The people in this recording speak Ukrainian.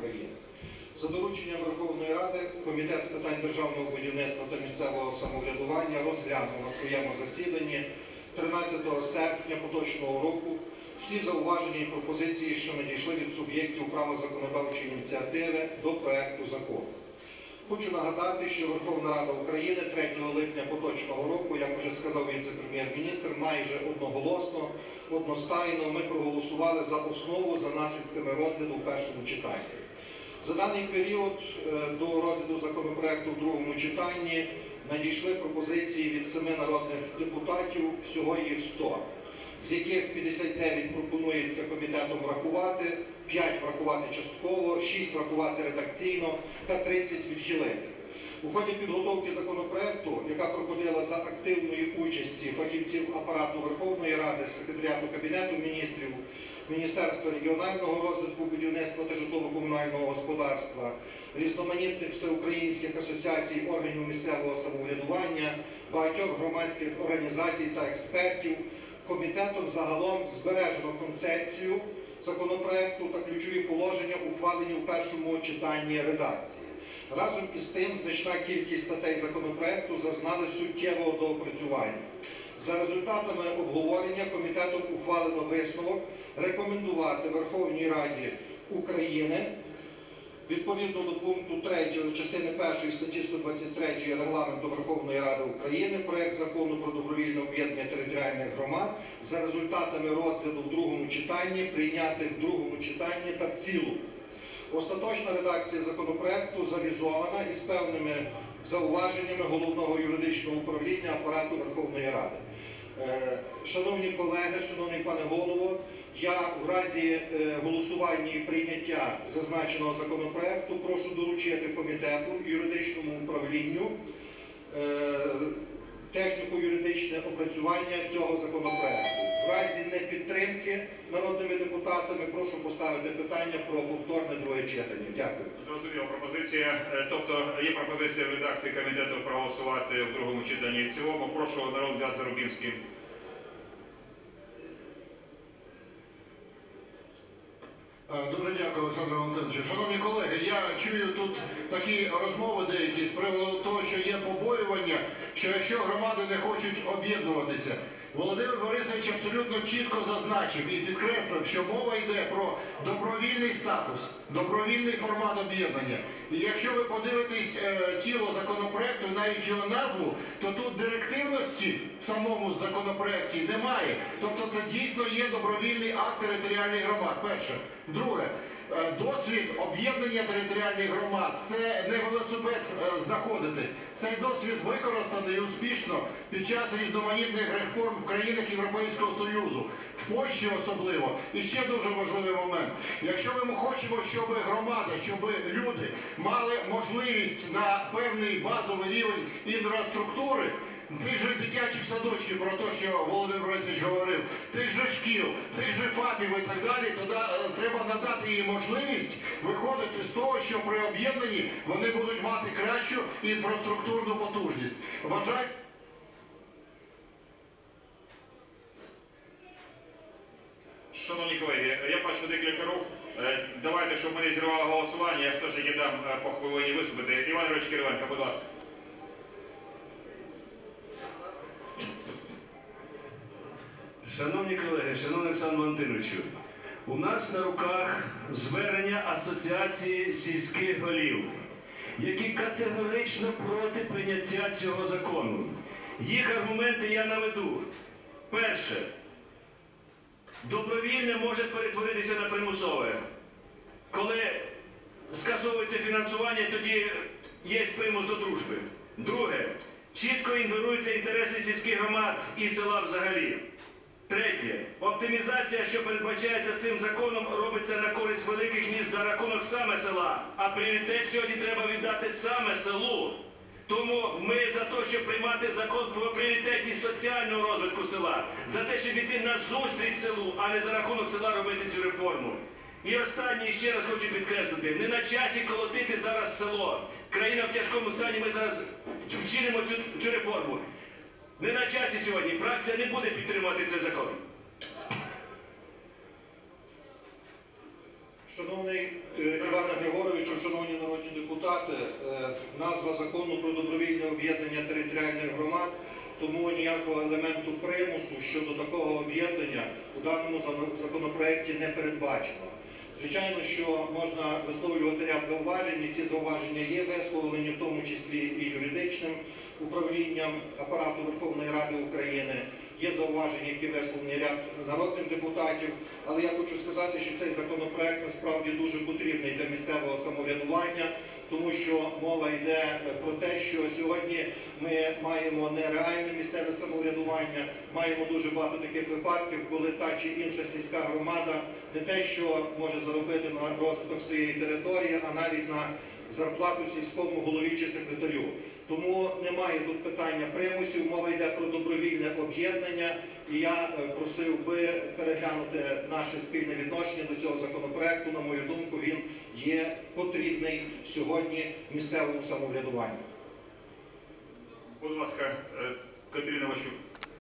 України. За дорученням Верховної Ради Комітет з питань державного будівництва та місцевого самоврядування розглянув на своєму засіданні 13 серпня поточного року всі зауваження і пропозиції, що надійшли від суб'єктів права законодавчої ініціативи до проекту закону. Хочу нагадати, що Верховна Рада України 3 липня поточного року, як вже сказав віце-прем'єр-міністр, майже одноголосно, одностайно ми проголосували за основу за наслідками розгляду в першому читанні. За даний період е, до розгляду законопроекту в другому читанні надійшли пропозиції від семи народних депутатів, всього їх 100, з яких 59 пропонується комітетом врахувати, 5 врахувати частково, 6 врахувати редакційно та 30 відхилити. У ході підготовки законопроекту, яка проходила за активної участі фахівців апарату Верховної Ради, секретаріату Кабінету міністрів, Міністерства регіонального розвитку, будівництва та житлово-комунального господарства, різноманітних всеукраїнських асоціацій органів місцевого самоврядування, багатьох громадських організацій та експертів, комітетом загалом збережено концепцію законопроекту та ключові положення, ухвалені у першому читанні редакції. Разом із тим, значна кількість статей законопроекту зазнали суттєвого доопрацювання. За результатами обговорення комітетом ухвалено висновок рекомендувати Верховній Раді України відповідно до пункту 3 частини 1 статті 123 Регламенту Верховної Ради України проект закону про добровільне об'єднання територіальних громад за результатами розгляду в другому читанні прийняти в другому читанні та в цілому. Остаточна редакція законопроекту завізована із певними зауваженнями головного юридичного управління апарату Верховної Ради. Е, Шановні колеги, шановний пане голово, я в разі е, голосування і прийняття зазначеного законопроекту прошу доручити комітету юридичному управлінню е, техніко-юридичне опрацювання цього законопроекту. В разі непідтримки народними депутатами прошу поставити питання про повторне друге читання. Дякую. Зрозуміла пропозиція. Е, Тобто є пропозиція в редакції комітету проголосувати в другому читанні і в цілому. Прошу народ депутат Зарубінський. Е, Дуже дякую, Олександр Валентинович. Шановні колеги, я чую тут такі розмови деякі з приводу того, що є побоювання, що якщо громади не хочуть об'єднуватися, Володимир Борисович абсолютно чітко зазначив і підкреслив, що мова йде про добровільний статус, добровільний формат об'єднання. І якщо ви подивитесь е, тіло законопроекту, навіть його назву, то тут директивності в самому законопроекті немає. Тобто це дійсно є добровільний акт територіальних громад. Перше. Друге, досвід об'єднання територіальних громад це не велосипед е, знаходити. Цей досвід використаний успішно під час різноманітних реформ в країнах Європейського Союзу, в Польщі особливо. І ще дуже важливий момент. Якщо ми хочемо, щоб громада, щоб люди мали можливість на певний базовий рівень інфраструктури. Тих же дитячих садочків про те, що Володимир Борисович говорив, тих же шкіл, тих же ФАПів і так далі, тоді е, треба надати їм можливість виходити з того, що при об'єднанні вони будуть мати кращу інфраструктурну потужність. Вважаю. Шановні колеги, я бачу декілька рук. Е, Давайте, щоб ми не зірвали голосування, я все ж таки дам е, по хвилині виступити. Іван Ігорович Кириленко, будь ласка. Шановні колеги, шановний Олександр Валентиновичу, у нас на руках звернення Асоціації сільських голів, які категорично проти прийняття цього закону. Їх аргументи я наведу. Перше, добровільне може перетворитися на примусове. Коли скасовується фінансування, тоді є примус до дружби. Друге, чітко ігноруються інтереси сільських громад і села взагалі. Третє. Оптимізація, що передбачається цим законом, робиться на користь великих міст за рахунок саме села. А пріоритет сьогодні треба віддати саме селу. Тому ми за те, щоб приймати закон про пріоритетність соціального розвитку села, за те, щоб іти на зустріч селу, а не за рахунок села робити цю реформу. І останнє ще раз хочу підкреслити: не на часі колотити зараз село. Країна в тяжкому стані. Ми зараз вчинимо цю, цю реформу. Не на часі сьогодні. Фракція не буде підтримувати цей закон. Шановний е, Іване Григоровичу, шановні народні депутати, е, назва закону про добровільне об'єднання територіальних громад, тому ніякого елементу примусу щодо такого об'єднання у даному законопроекті не передбачено. Звичайно, що можна висловлювати ряд зауважень, і ці зауваження є висловлені, в тому числі і юридичним управлінням апарату Верховної Ради України. Є зауваження, які висловлені ряд народних депутатів. Але я хочу сказати, що цей законопроект насправді дуже потрібний для місцевого самоврядування, тому що мова йде е, про те, що сьогодні ми маємо нереальне місцеве самоврядування, маємо дуже багато таких випадків, коли та чи інша сільська громада не те, що може заробити на розвиток своєї території, а навіть на зарплату сільському голові чи секретарю. Тому немає тут питання примусів, мова йде про добровільне об'єднання. І я е, просив би переглянути наше спільне відношення до цього законопроекту. На мою думку, він є потрібний сьогодні місцевому самоврядуванню. Будь ласка, е, Катерина Ващук.